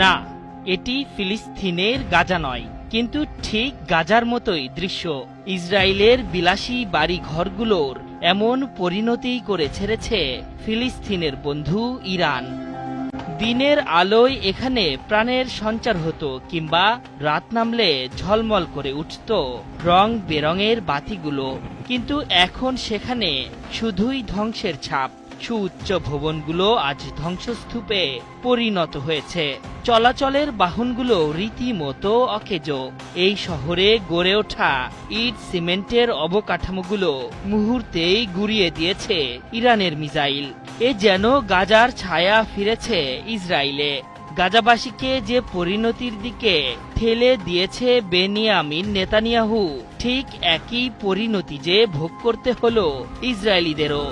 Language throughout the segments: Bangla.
না, এটি ফিলিস্তিনের গাজা নয়, কিন্তু ঠিক গাজার মতোই দৃশ্য। ইসরায়েলের বিলাসী বাড়ি ঘরগুলোর এমন পরিণতি করে ছেড়েছে ফিলিস্তিনের বন্ধু ইরান। দিনের আলোয় এখানে প্রাণের সঞ্চার হতো কিংবা রাত নামলে ঝলমল করে উঠত রং বেরঙের বাতিগুলো, কিন্তু এখন সেখানে শুধুই ধ্বংসের ছাপ। সুউচ্চ ভবনগুলো আজ ধ্বংসস্তূপে পরিণত হয়েছে। চলাচলের বাহনগুলো রীতিমতো অকেজ। এই শহরে গড়ে ওঠা ইট সিমেন্টের অবকাঠামোগুলো মুহূর্তেই গুড়িয়ে দিয়েছে ইরানের মিসাইল। এ যেন গাজার ছায়া ফিরেছে ইসরায়েলে। গাজাবাসীকে যে পরিণতির দিকে ঠেলে দিয়েছে বেনিয়ামিন নেতানিয়াহু, ঠিক একই পরিণতি যে ভোগ করতে হলো ইসরায়েলিদেরও।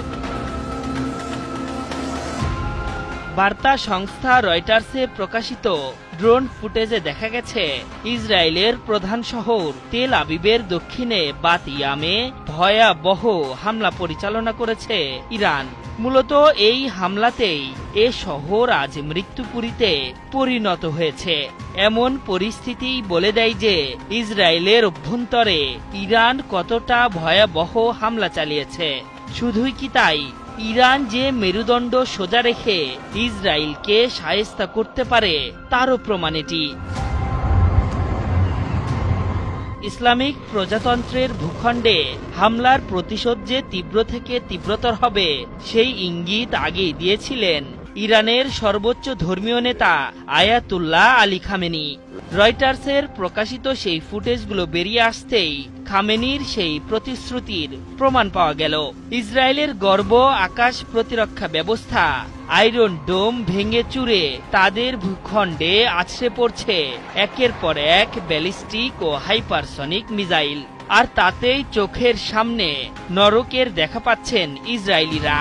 বার্তা সংস্থা রয়টার্সে প্রকাশিত ড্রোন ফুটেজে দেখা গেছে, ইসরায়েলের প্রধান শহর তেল আবিবের দক্ষিণে বাতিয়ামে ভয়াবহ হামলা পরিচালনা করেছে ইরান। মূলত এই হামলাতেই এ শহর আজ মৃত্যুপুরীতে পরিণত হয়েছে। এমন পরিস্থিতি বলে দেয় যে, ইসরায়েলের অভ্যন্তরে ইরান কতটা ভয়াবহ হামলা চালিয়েছে। শুধুই কি তাই ইরান যে মেরুদণ্ড সোজা রেখে ইসরায়েলকে সায়স্তা করতে পারে, তারও প্রমাণ এটি। ইসলামিক প্রজাতন্ত্রের ভূখণ্ডে হামলার প্রতিশোধ যে তীব্র থেকে তীব্রতর হবে, সেই ইঙ্গিত আগেই দিয়েছিলেন ইরানের সর্বোচ্চ ধর্মীয় নেতা আয়াতুল্লাহ আলী খামেনি। রয়টার্সের প্রকাশিত সেই ফুটেজগুলো বেরিয়ে আসতেই খামেনির সেই প্রতিশ্রুতির প্রমাণ পাওয়া গেল। ইসরায়েলের গর্ব আকাশ প্রতিরক্ষা ব্যবস্থা, আয়রন ডোম ভেঙে চুরে তাদের ভূখণ্ডে আছড়ে পড়ছে একের পর এক ব্যালিস্টিক ও হাইপারসনিক মিসাইল। আর তাতেই চোখের সামনে নরকের দেখা পাচ্ছেন ইসরায়েলিরা।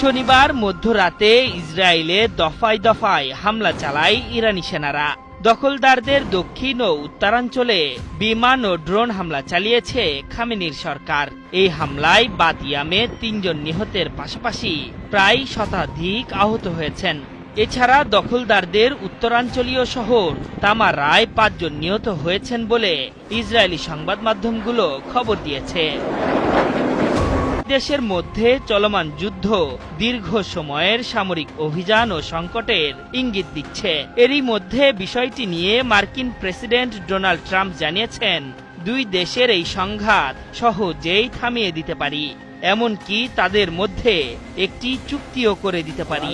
শনিবার মধ্যরাতে ইসরায়েলে দফায় দফায় হামলা চালায় ইরানি সেনারা। দখলদারদের দক্ষিণ ও উত্তরাঞ্চলে বিমান ও ড্রোন হামলা চালিয়েছে খামেনির সরকার। এই হামলায় বাতিয়ামে তিনজন নিহতের পাশাপাশি প্রায় শতাধিক আহত হয়েছেন। এছাড়া দখলদারদের উত্তরাঞ্চলীয় শহর তামারায় পাঁচজন নিহত হয়েছেন বলে ইসরায়েলি সংবাদ মাধ্যমগুলো খবর দিয়েছে। দেশের মধ্যে চলমান যুদ্ধ দীর্ঘ সময়ের সামরিক অভিযান ও সংকটের ইঙ্গিত দিচ্ছে। এরই মধ্যে বিষয়টি নিয়ে মার্কিন প্রেসিডেন্ট ডোনাল্ড ট্রাম্প জানিয়েছেন, দুই দেশের এই সংঘাত সহজেই থামিয়ে দিতে পারি, এমনকি তাদের মধ্যে একটি চুক্তিও করে দিতে পারি।